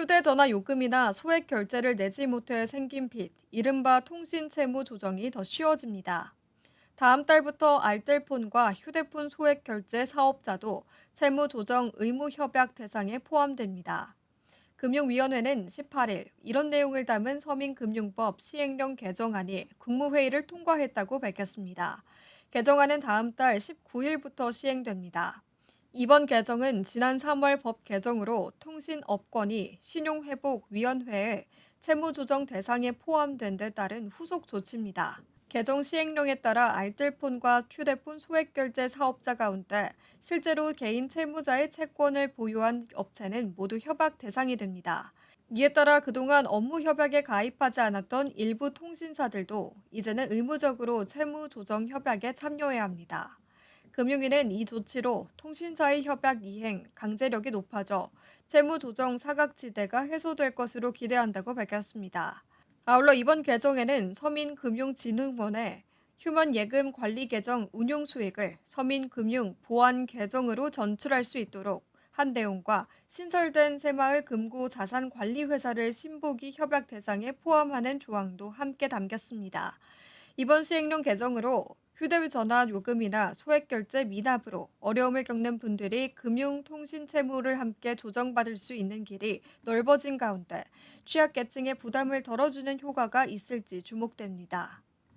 휴대전화 요금이나 소액 결제를 내지 못해 생긴 빚, 이른바 통신 채무 조정이 더 쉬워집니다. 다음 달부터 알뜰폰과 휴대폰 소액 결제 사업자도 채무 조정 의무 협약 대상에 포함됩니다. 금융위원회는 18일 이런 내용을 담은 서민금융법 시행령 개정안이 국무회의를 통과했다고 밝혔습니다. 개정안은 다음 달 19일부터 시행됩니다. 이번 개정은 지난 3월 법 개정으로 통신업권이 신용회복위원회에 채무조정 대상에 포함된 데 따른 후속 조치입니다. 개정 시행령에 따라 알뜰폰과 휴대폰 소액결제 사업자 가운데 실제로 개인 채무자의 채권을 보유한 업체는 모두 협약 대상이 됩니다. 이에 따라 그동안 업무 협약에 가입하지 않았던 일부 통신사들도 이제는 의무적으로 채무 조정 협약에 참여해야 합니다. 금융위는 이 조치로 통신사의 협약 이행, 강제력이 높아져 채무 조정 사각지대가 해소될 것으로 기대한다고 밝혔습니다. 아울러 이번 개정에는 서민금융진흥원의 휴먼 예금 관리 계정 운용 수익을 서민금융 보안 계정으로 전출할 수 있도록 한 내용과 신설된 새마을 금고 자산 관리 회사를 신보기 협약 대상에 포함하는 조항도 함께 담겼습니다. 이번 시행령 개정으로 휴대전화 요금이나 소액 결제 미납으로 어려움을 겪는 분들이 금융 통신 채무를 함께 조정받을 수 있는 길이 넓어진 가운데 취약계층의 부담을 덜어주는 효과가 있을지 주목됩니다.